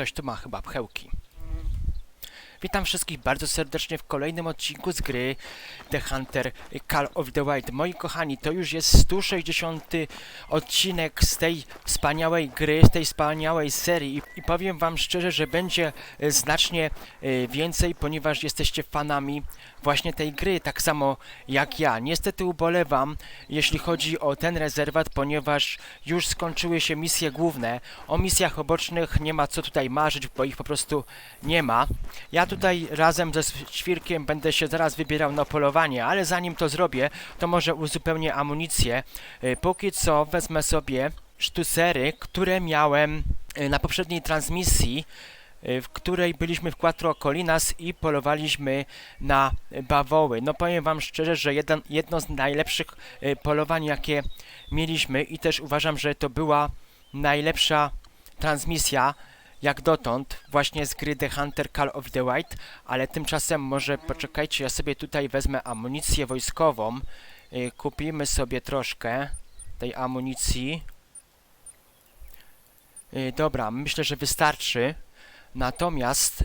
Ktoś tu ma chyba pchełki. Witam wszystkich bardzo serdecznie w kolejnym odcinku z gry The Hunter Call of the Wild. Moi kochani, to już jest 160 odcinek z tej wspaniałej gry, z tej wspaniałej serii i, i powiem wam szczerze, że będzie e, znacznie e, więcej, ponieważ jesteście fanami właśnie tej gry, tak samo jak ja. Niestety ubolewam, jeśli chodzi o ten rezerwat, ponieważ już skończyły się misje główne. O misjach obocznych nie ma co tutaj marzyć, bo ich po prostu nie ma. Ja tutaj razem ze świrkiem będę się zaraz wybierał na polowanie, ale zanim to zrobię, to może uzupełnię amunicję. Y, Póki co wezmę sobie sztucery, które miałem y, na poprzedniej transmisji, w której byliśmy w Quattro Colinas i polowaliśmy na bawoły. No powiem wam szczerze, że jeden, jedno z najlepszych y, polowań, jakie mieliśmy i też uważam, że to była najlepsza transmisja jak dotąd właśnie z gry The Hunter Call of the White, ale tymczasem może poczekajcie, ja sobie tutaj wezmę amunicję wojskową. Y, Kupimy sobie troszkę tej amunicji. Y, Dobra, myślę, że wystarczy. Natomiast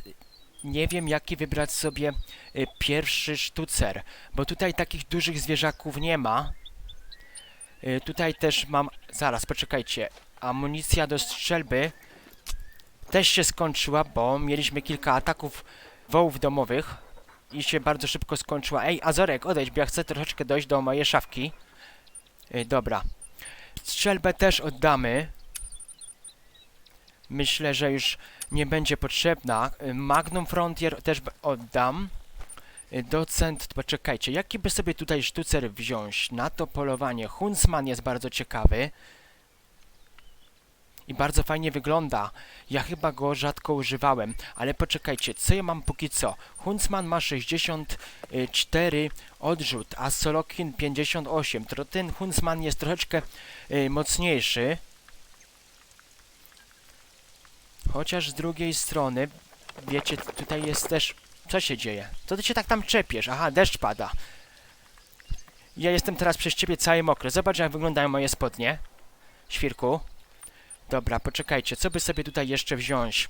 nie wiem, jaki wybrać sobie y, pierwszy sztucer, bo tutaj takich dużych zwierzaków nie ma. Y, Tutaj też mam... Zaraz, poczekajcie. Amunicja do strzelby też się skończyła, bo mieliśmy kilka ataków wołów domowych i się bardzo szybko skończyła. Ej, Azorek, odejdź, bo ja chcę troszeczkę dojść do mojej szafki. Yy, dobra. Strzelbę też oddamy. Myślę, że już nie będzie potrzebna. Yy, Magnum Frontier też oddam. Yy, Docent, poczekajcie, jaki by sobie tutaj sztucer wziąć na to polowanie? Huntsman jest bardzo ciekawy i bardzo fajnie wygląda. Ja chyba go rzadko używałem, ale poczekajcie, co ja mam póki co? Huntsman ma 64 odrzut, a Solokin 58. To ten Huntsman jest troszeczkę y, mocniejszy. Chociaż z drugiej strony, wiecie, tutaj jest też... Co się dzieje? Co ty się tak tam czepiesz? Aha, deszcz pada. Ja jestem teraz przez ciebie cały mokry. Zobacz, jak wyglądają moje spodnie. Świrku. Dobra, poczekajcie, co by sobie tutaj jeszcze wziąć?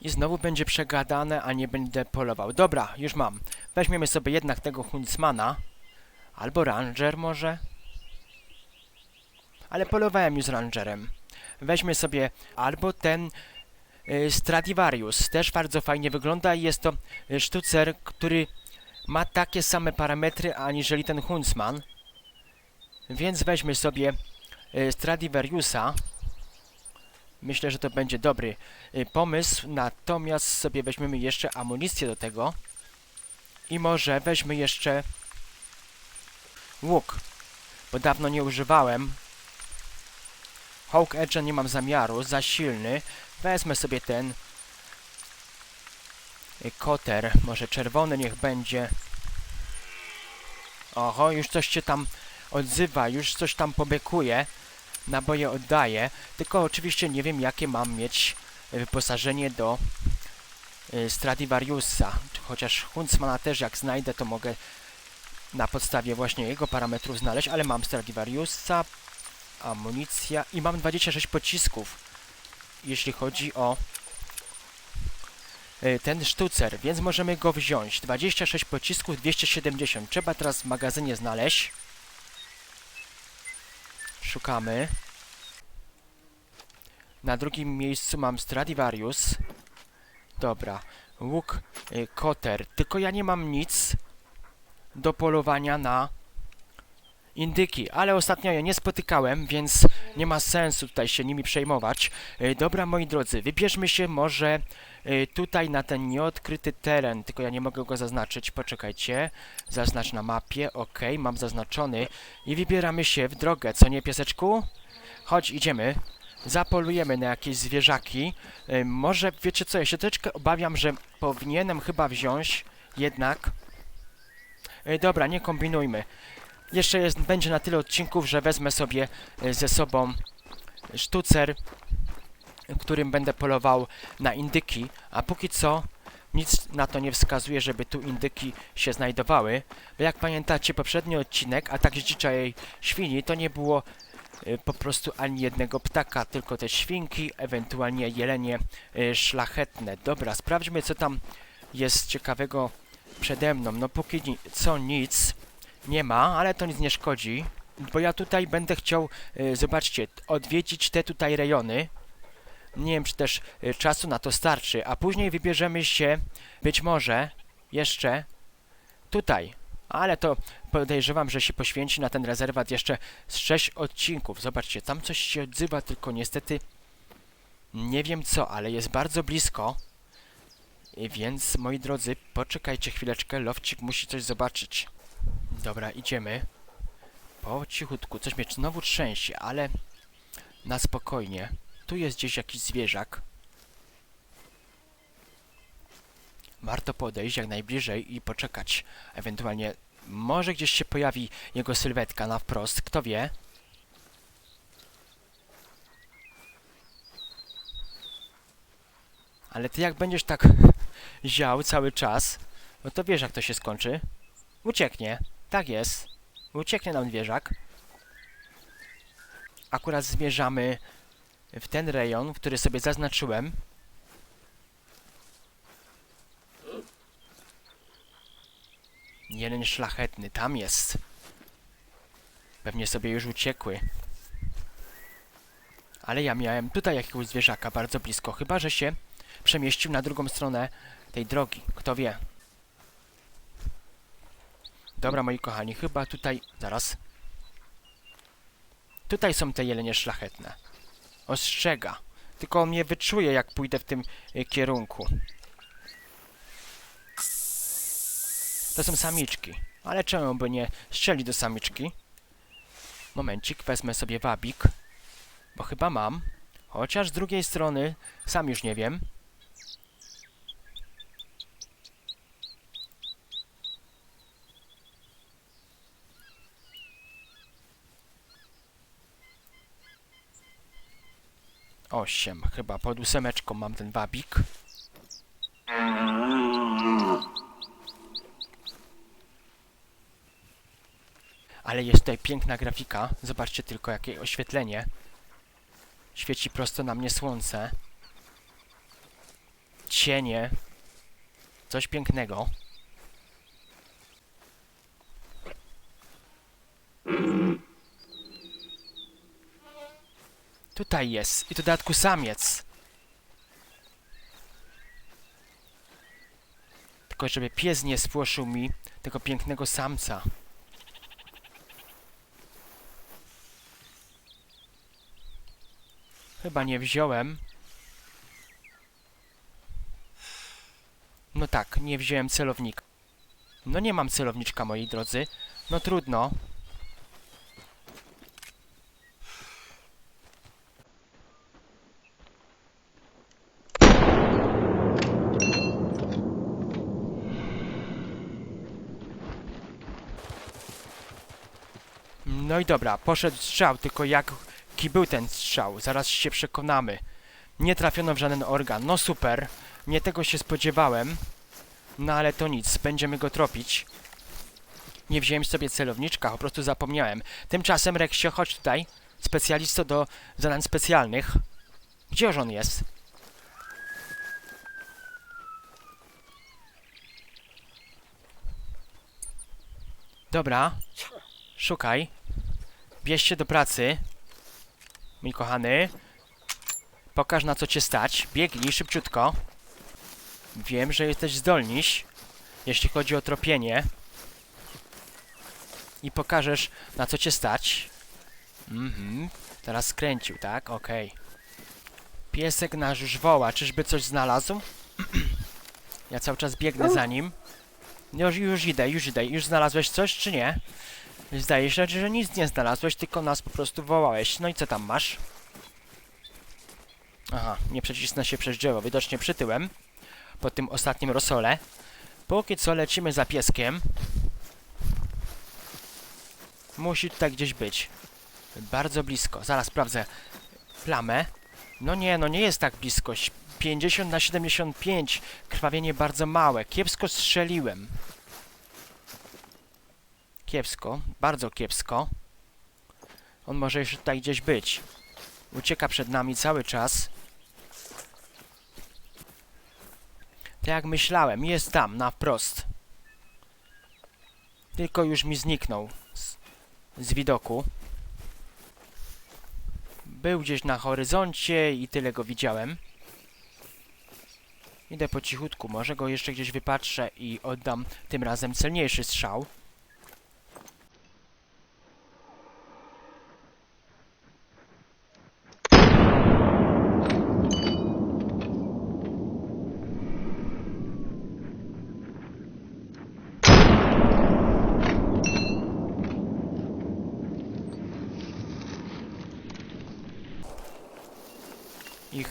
I znowu będzie przegadane, a nie będę polował. Dobra, już mam. Weźmiemy sobie jednak tego Huntsmana. Albo Ranger może? Ale polowałem już z Rangerem. Weźmy sobie albo ten y, Stradivarius. Też bardzo fajnie wygląda i jest to y, sztucer, który ma takie same parametry, aniżeli ten Huntsman. Więc weźmy sobie y, Stradivariusa. Myślę, że to będzie dobry pomysł, natomiast sobie weźmiemy jeszcze amunicję do tego i może weźmy jeszcze łuk, bo dawno nie używałem. Hawk Edge nie mam zamiaru, za silny. Wezmę sobie ten y, koter, może czerwony niech będzie. Oho, już coś się tam odzywa, już coś tam pobekuje. Naboje oddaję, tylko oczywiście nie wiem jakie mam mieć e, wyposażenie do y, Stradivariusa. Chociaż Huntsmana też jak znajdę to mogę na podstawie właśnie jego parametrów znaleźć, ale mam Stradivariusa, amunicja i mam 26 pocisków, jeśli chodzi o y, ten sztucer, więc możemy go wziąć. 26 pocisków, 270. Trzeba teraz w magazynie znaleźć. Szukamy. Na drugim miejscu mam Stradivarius. Dobra. Łuk y, Koter. Tylko ja nie mam nic do polowania na indyki, ale ostatnio je nie spotykałem, więc nie ma sensu tutaj się nimi przejmować. Y, Dobra, moi drodzy, wybierzmy się może y, tutaj na ten nieodkryty teren, tylko ja nie mogę go zaznaczyć, poczekajcie. Zaznacz na mapie, ok, mam zaznaczony i wybieramy się w drogę, co nie pieseczku? Chodź, idziemy. Zapolujemy na jakieś zwierzaki. Y, może, wiecie co, ja się troszeczkę obawiam, że powinienem chyba wziąć jednak... Dobra, nie kombinujmy. Jeszcze jest, będzie na tyle odcinków, że wezmę sobie y, ze sobą sztucer, którym będę polował na indyki, a póki co nic na to nie wskazuje, żeby tu indyki się znajdowały, bo jak pamiętacie poprzedni odcinek, atak z dziczej świni, to nie było y, po prostu ani jednego ptaka, tylko te świnki, ewentualnie jelenie y, szlachetne. Dobra, sprawdźmy co tam jest ciekawego przede mną. No póki co nic nie ma, ale to nic nie szkodzi, bo ja tutaj będę chciał, y, zobaczcie, odwiedzić te tutaj rejony. Nie wiem, czy też y, czasu na to starczy, a później wybierzemy się być może jeszcze tutaj. Ale to podejrzewam, że się poświęci na ten rezerwat jeszcze z 6 odcinków. Zobaczcie, tam coś się odzywa, tylko niestety nie wiem co, ale jest bardzo blisko. Więc, moi drodzy, poczekajcie chwileczkę, Lowcik musi coś zobaczyć. Dobra, idziemy. Po cichutku, coś mnie znowu trzęsie, ale na spokojnie. Tu jest gdzieś jakiś zwierzak. Warto podejść jak najbliżej i poczekać. Ewentualnie może gdzieś się pojawi jego sylwetka na wprost, kto wie. Ale ty jak będziesz tak ział cały czas, no to wiesz jak to się skończy. Ucieknie. Tak jest. Ucieknie nam zwierzak. Akurat zmierzamy w ten rejon, który sobie zaznaczyłem. Jeden szlachetny, tam jest. Pewnie sobie już uciekły. Ale ja miałem tutaj jakiegoś zwierzaka bardzo blisko, chyba że się przemieścił na drugą stronę tej drogi. Kto wie? Dobra, moi kochani, chyba tutaj... Zaraz. Tutaj są te jelenie szlachetne. Ostrzega. Tylko mnie wyczuje, jak pójdę w tym y, kierunku. To są samiczki. Ale czemu by nie strzeli do samiczki? Momencik, wezmę sobie wabik. Bo chyba mam. Chociaż z drugiej strony, sam już nie wiem. Osiem, chyba pod ósemeczką mam ten wabik. Ale jest tutaj piękna grafika. Zobaczcie tylko, jakie oświetlenie. Świeci prosto na mnie słońce. Cienie. Coś pięknego. Tutaj jest. I w dodatku samiec. Tylko żeby pies nie spłoszył mi tego pięknego samca. Chyba nie wziąłem. No tak, nie wziąłem celownika. No nie mam celowniczka, moi drodzy. No trudno. No i dobra, poszedł strzał, tylko jaki był ten strzał? Zaraz się przekonamy. Nie trafiono w żaden organ. No super, nie tego się spodziewałem. No ale to nic, będziemy go tropić. Nie wziąłem sobie celowniczka, po prostu zapomniałem. Tymczasem Reksio, chodź tutaj. Specjalisto do zadań specjalnych. Gdzież on jest? Dobra. Szukaj. Bierz się do pracy. Mój kochany. Pokaż na co cię stać. Biegnij szybciutko. Wiem, że jesteś zdolniś, jeśli chodzi o tropienie. I pokażesz na co cię stać. Mhm. Teraz skręcił, tak? Okej. Piesek nasz już woła. Czyżby coś znalazł? ja cały czas biegnę za nim. Już, już idę, już idę. Już znalazłeś coś, czy nie? Zdaje się, że nic nie znalazłeś, tylko nas po prostu wołałeś. No i co tam masz? Aha, nie przecisnę się przez drzewo, widocznie przytyłem. Po tym ostatnim rosole. Póki co lecimy za pieskiem. Musi tutaj gdzieś być. Bardzo blisko. Zaraz sprawdzę plamę. No nie, no nie jest tak blisko. 50 na 75. Krwawienie bardzo małe. Kiepsko strzeliłem. Kiepsko, bardzo kiepsko. On może jeszcze tutaj gdzieś być. Ucieka przed nami cały czas. Tak jak myślałem, jest tam, na wprost. Tylko już mi zniknął z, z widoku. Był gdzieś na horyzoncie i tyle go widziałem. Idę po cichutku, może go jeszcze gdzieś wypatrzę i oddam tym razem celniejszy strzał.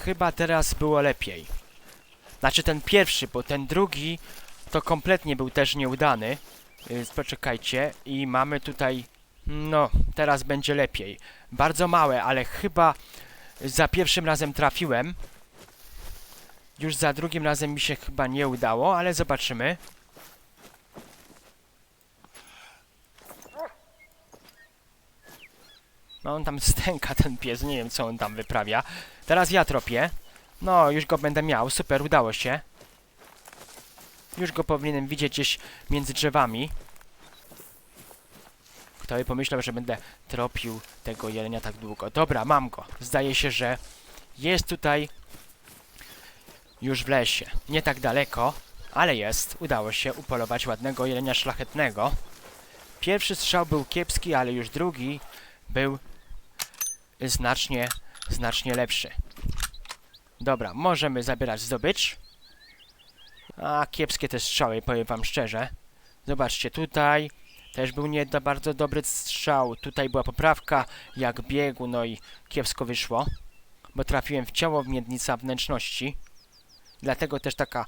Chyba teraz było lepiej. Znaczy ten pierwszy, bo ten drugi to kompletnie był też nieudany. Więc poczekajcie. I mamy tutaj... No, teraz będzie lepiej. Bardzo małe, ale chyba za pierwszym razem trafiłem. Już za drugim razem mi się chyba nie udało, ale zobaczymy. No on tam stęka ten pies, nie wiem co on tam wyprawia. Teraz ja tropię. No, już go będę miał, super, udało się. Już go powinienem widzieć gdzieś między drzewami. Kto by pomyślał, że będę tropił tego jelenia tak długo. Dobra, mam go. Zdaje się, że jest tutaj już w lesie. Nie tak daleko, ale jest. Udało się upolować ładnego jelenia szlachetnego. Pierwszy strzał był kiepski, ale już drugi był znacznie, znacznie lepszy. Dobra, możemy zabierać zdobycz. A, kiepskie te strzały, powiem wam szczerze. Zobaczcie, tutaj też był nie za bardzo dobry strzał. Tutaj była poprawka, jak biegł, no i kiepsko wyszło. Bo trafiłem w ciało w miednica wnętrzności. Dlatego też taka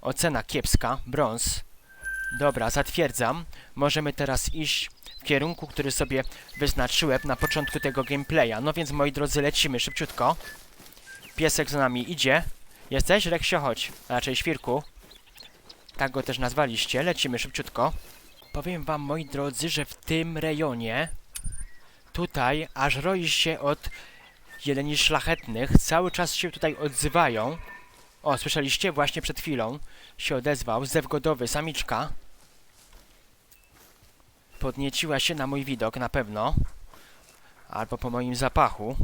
ocena kiepska, brąz. Dobra, zatwierdzam. Możemy teraz iść kierunku, który sobie wyznaczyłem na początku tego gameplaya. No więc, moi drodzy, lecimy szybciutko. Piesek za nami idzie. Jesteś? Reksio, chodź. A raczej świrku. Tak go też nazwaliście. Lecimy szybciutko. Powiem wam, moi drodzy, że w tym rejonie tutaj aż roi się od jeleni szlachetnych. Cały czas się tutaj odzywają. O, słyszeliście? Właśnie przed chwilą się odezwał zew godowy, samiczka. Podnieciła się na mój widok, na pewno. Albo po moim zapachu.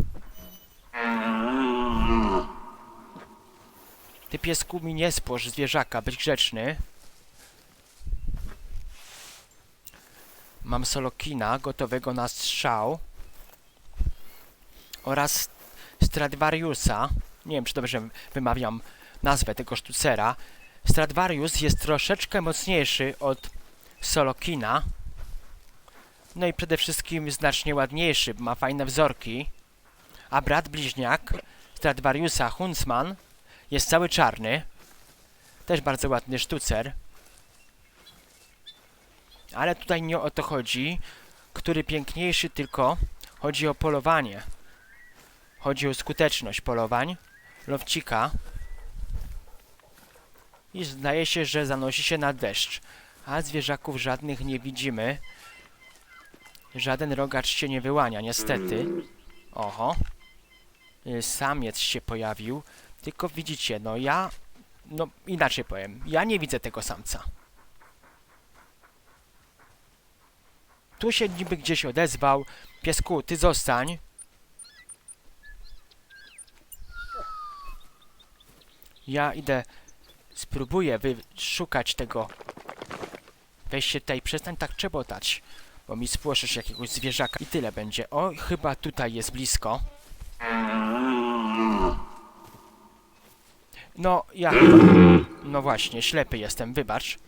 Ty piesku mi nie spłosz zwierzaka, być grzeczny. Mam solokina gotowego na strzał. Oraz Stradivariusa. Nie wiem, czy dobrze wymawiam nazwę tego sztucera. Stradivarius jest troszeczkę mocniejszy od Solokina. No i przede wszystkim znacznie ładniejszy, ma fajne wzorki. A brat bliźniak Stradivariusa Huntsman jest cały czarny. Też bardzo ładny sztucer. Ale tutaj nie o to chodzi, który piękniejszy, tylko chodzi o polowanie. Chodzi o skuteczność polowań. Lowcika. I zdaje się, że zanosi się na deszcz. A zwierzaków żadnych nie widzimy. Żaden rogacz się nie wyłania, niestety. Oho. Y, Samiec się pojawił. Tylko widzicie, no ja... No inaczej powiem. Ja nie widzę tego samca. Tu się niby gdzieś odezwał. Piesku, ty zostań. Ja idę... Spróbuję wyszukać tego... Weź się tutaj, przestań tak trzebotać. Bo mi spłoszysz jakiegoś zwierzaka i tyle będzie. O, chyba tutaj jest blisko. No, ja. No właśnie, ślepy jestem, wybacz.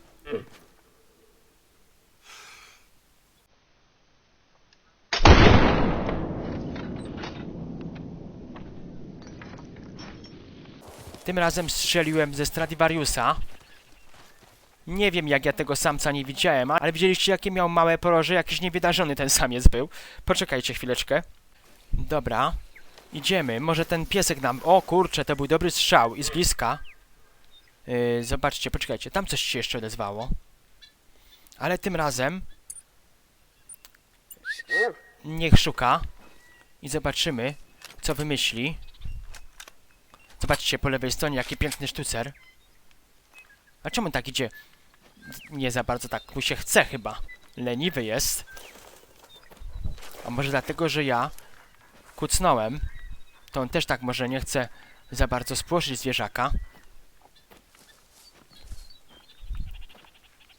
Tym razem strzeliłem ze Stradivariusa. Nie wiem, jak ja tego samca nie widziałem, ale widzieliście, jakie miał małe poroże, jakiś niewydarzony ten samiec był. Poczekajcie chwileczkę. Dobra. Idziemy. Może ten piesek nam... O kurczę, to był dobry strzał i z bliska. Yy, zobaczcie, poczekajcie, tam coś się jeszcze odezwało. Ale tym razem... niech szuka i zobaczymy, co wymyśli. Zobaczcie po lewej stronie, jaki piękny sztucer. A czemu tak idzie? Nie za bardzo tak mu się chce chyba. Leniwy jest. A może dlatego, że ja kucnąłem, to on też tak może nie chce za bardzo spłoszyć zwierzaka.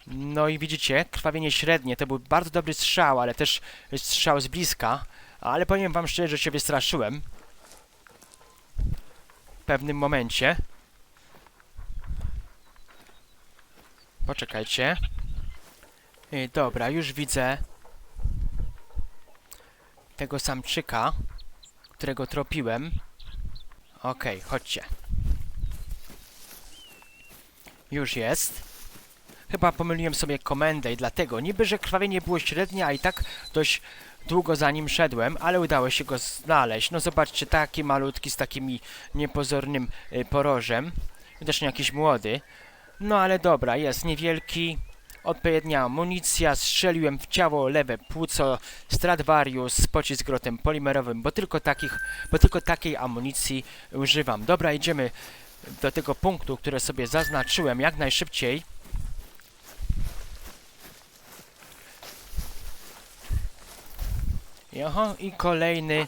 No i widzicie, krwawienie średnie, to był bardzo dobry strzał, ale też strzał z bliska. Ale powiem wam szczerze, że się wystraszyłem. W pewnym momencie. Poczekajcie. Y, Dobra, już widzę tego samczyka, którego tropiłem. Okej, chodźcie. Już jest. Chyba pomyliłem sobie komendę i dlatego. Niby, że krwawienie było średnie, a i tak dość długo za nim szedłem, ale udało się go znaleźć. No zobaczcie, taki malutki z takimi niepozornym y, porożem. Widocznie jakiś młody. No ale dobra, jest niewielki. Odpowiednia amunicja, strzeliłem w ciało lewe płuco Stradivarius, pocisk grotem polimerowym, bo tylko takich, bo tylko takiej amunicji używam. Dobra, idziemy do tego punktu, które sobie zaznaczyłem jak najszybciej. I oho, i kolejny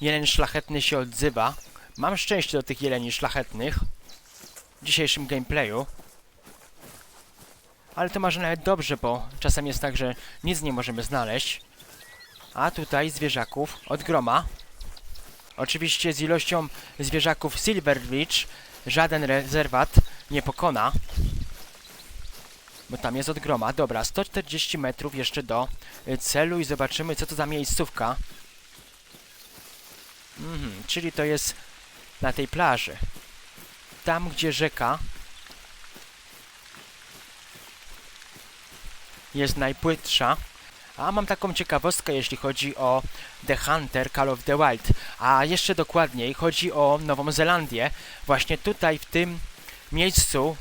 jeleń szlachetny się odzywa. Mam szczęście do tych jeleni szlachetnych w dzisiejszym gameplayu. Ale to może nawet dobrze, bo czasem jest tak, że nic nie możemy znaleźć. A tutaj zwierzaków od groma. Oczywiście z ilością zwierzaków Silver Ridge żaden rezerwat nie pokona. Bo tam jest od groma. Dobra, 140 metrów jeszcze do y, celu i zobaczymy co to za miejscówka. Mhm, czyli to jest na tej plaży. Tam, gdzie rzeka jest najpłytsza. A mam taką ciekawostkę, jeśli chodzi o The Hunter Call of the Wild. A jeszcze dokładniej chodzi o Nową Zelandię. Właśnie tutaj, w tym miejscu,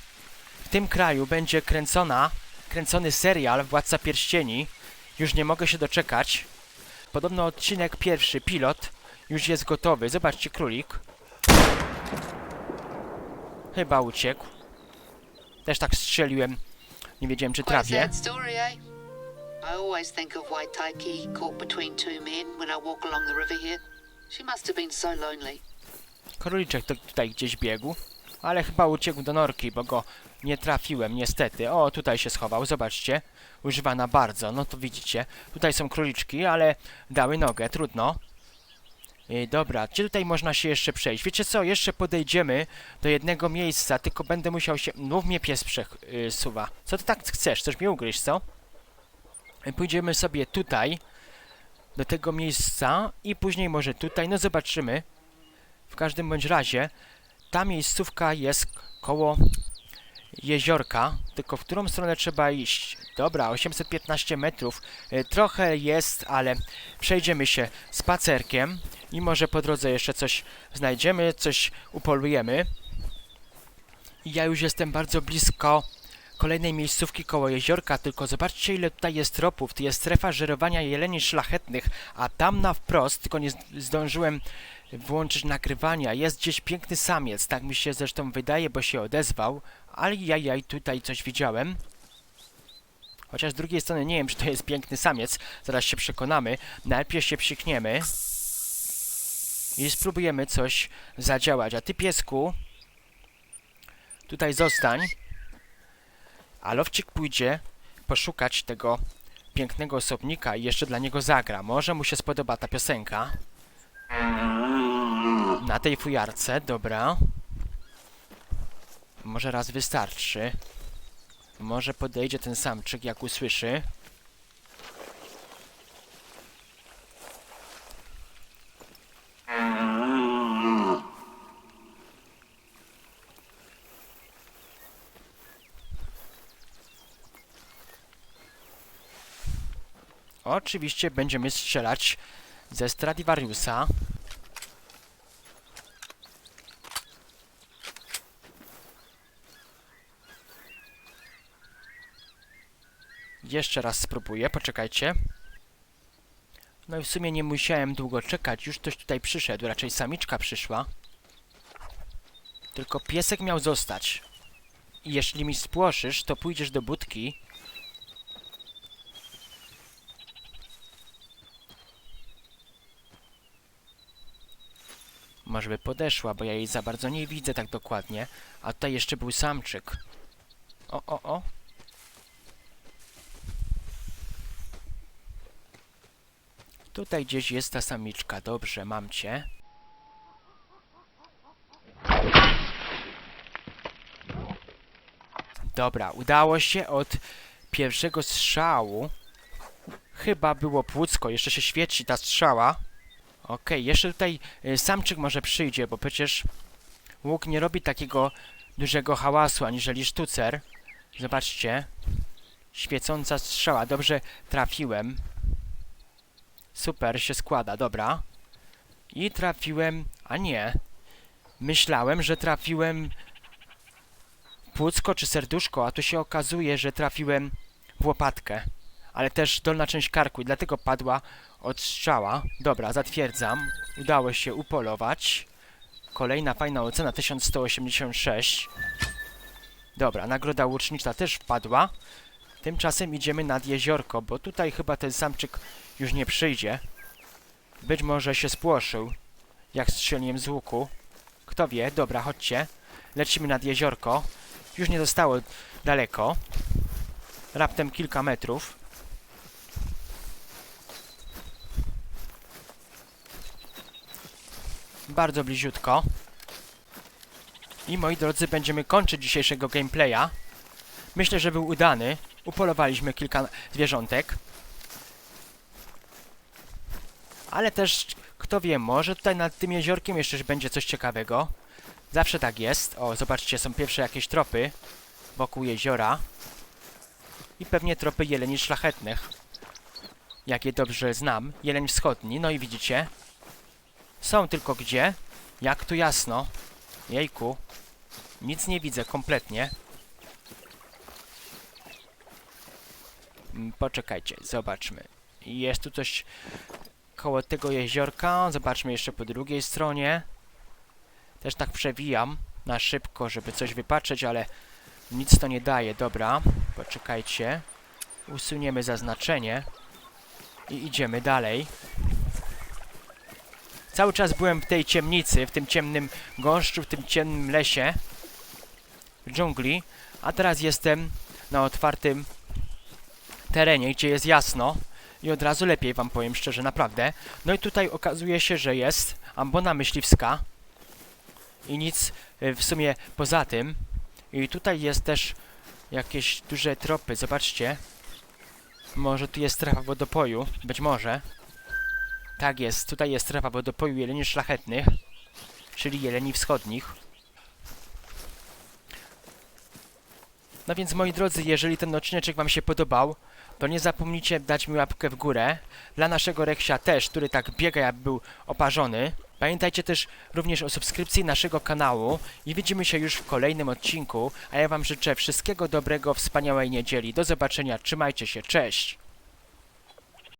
w tym kraju będzie kręcona, kręcony serial Władca Pierścieni. Już nie mogę się doczekać. Podobno odcinek pierwszy, pilot, już jest gotowy. Zobaczcie, królik. Chyba uciekł. Też tak strzeliłem. Nie wiedziałem, czy trafię. eh? I always think of White Taiki caught between two men when I walk along the river here. She must have been so lonely. Króliczek to tutaj gdzieś biegł, ale chyba uciekł do norki, bo go nie trafiłem, niestety. O, tutaj się schował, zobaczcie. Używana bardzo, no to widzicie. Tutaj są króliczki, ale dały nogę, trudno. I dobra, gdzie tutaj można się jeszcze przejść? Wiecie co, jeszcze podejdziemy do jednego miejsca, tylko będę musiał się... Mów mnie pies przesuwa. Co ty tak chcesz? Chcesz mnie ugryźć, co? Y, Pójdziemy sobie tutaj, do tego miejsca i później może tutaj, no zobaczymy. W każdym bądź razie ta miejscówka jest koło jeziorka, tylko w którą stronę trzeba iść? Dobra, 815 metrów. Y, Trochę jest, ale przejdziemy się spacerkiem i może po drodze jeszcze coś znajdziemy, coś upolujemy. I ja już jestem bardzo blisko kolejnej miejscówki koło jeziorka, tylko zobaczcie ile tutaj jest tropów. Tu jest strefa żerowania jeleni szlachetnych, a tam na wprost, tylko nie zdążyłem włączyć nagrywania, jest gdzieś piękny samiec, tak mi się zresztą wydaje, bo się odezwał, ale ja, ja tutaj coś widziałem. Chociaż z drugiej strony nie wiem, czy to jest piękny samiec, zaraz się przekonamy. Najpierw się psikniemy i spróbujemy coś zadziałać. A ty piesku, tutaj zostań. A Lowcik pójdzie poszukać tego pięknego osobnika i jeszcze dla niego zagra. Może mu się spodoba ta piosenka. Na tej fujarce, dobra. Może raz wystarczy. Może podejdzie ten samczyk, jak usłyszy. Oczywiście będziemy strzelać ze Stradivariusa. Jeszcze raz spróbuję, poczekajcie. No i w sumie nie musiałem długo czekać, już ktoś tutaj przyszedł, raczej samiczka przyszła. Tylko piesek miał zostać. I jeśli mi spłoszysz, to pójdziesz do budki. Może by podeszła, bo ja jej za bardzo nie widzę tak dokładnie. A tutaj jeszcze był samczyk. O, o, o. Tutaj gdzieś jest ta samiczka. Dobrze, mam cię. Dobra, udało się od pierwszego strzału. Chyba było płucko, jeszcze się świeci ta strzała. Okej, jeszcze tutaj y, samczyk może przyjdzie, bo przecież łuk nie robi takiego dużego hałasu aniżeli sztucer. Zobaczcie. Świecąca strzała, dobrze trafiłem. Super, się składa, dobra. I trafiłem, a nie. Myślałem, że trafiłem płucko czy serduszko, a tu się okazuje, że trafiłem w łopatkę. Ale też dolna część karku i dlatego padła od strzała. Dobra, zatwierdzam. Udało się upolować. Kolejna fajna ocena 1186. Dobra, nagroda łucznicza też wpadła. Tymczasem idziemy nad jeziorko, bo tutaj chyba ten samczyk już nie przyjdzie. Być może się spłoszył, jak strzeliłem z łuku. Kto wie? Dobra, chodźcie. Lecimy nad jeziorko. Już nie zostało daleko. Raptem kilka metrów. Bardzo bliziutko. I moi drodzy, będziemy kończyć dzisiejszego gameplaya. Myślę, że był udany. Upolowaliśmy kilka zwierzątek. Ale też, kto wie, może tutaj nad tym jeziorkiem jeszcze będzie coś ciekawego. Zawsze tak jest. O, zobaczcie, są pierwsze jakieś tropy wokół jeziora. I pewnie tropy jeleni szlachetnych. Jak je dobrze znam. Jeleń wschodni, no i widzicie. Są tylko gdzie? Jak tu jasno. Jejku. Nic nie widzę kompletnie. Mm, Poczekajcie, zobaczmy. Jest tu coś koło tego jeziorka. Zobaczmy jeszcze po drugiej stronie. Też tak przewijam na szybko, żeby coś wypatrzeć, ale nic to nie daje. Dobra, poczekajcie. Usuniemy zaznaczenie i idziemy dalej. Cały czas byłem w tej ciemnicy, w tym ciemnym gąszczu, w tym ciemnym lesie, w dżungli, a teraz jestem na otwartym terenie, gdzie jest jasno i od razu lepiej wam powiem szczerze, naprawdę. No i tutaj okazuje się, że jest ambona myśliwska i nic y, w sumie poza tym. I tutaj jest też jakieś duże tropy, zobaczcie. Może tu jest strefa wodopoju, być może. Tak jest, tutaj jest strefa wodopoju jeleni szlachetnych, czyli jeleni wschodnich. No więc moi drodzy, jeżeli ten odcineczek wam się podobał, to nie zapomnijcie dać mi łapkę w górę. Dla naszego Reksia też, który tak biega jak był oparzony. Pamiętajcie też również o subskrypcji naszego kanału i widzimy się już w kolejnym odcinku, a ja wam życzę wszystkiego dobrego, wspaniałej niedzieli. Do zobaczenia, trzymajcie się, cześć!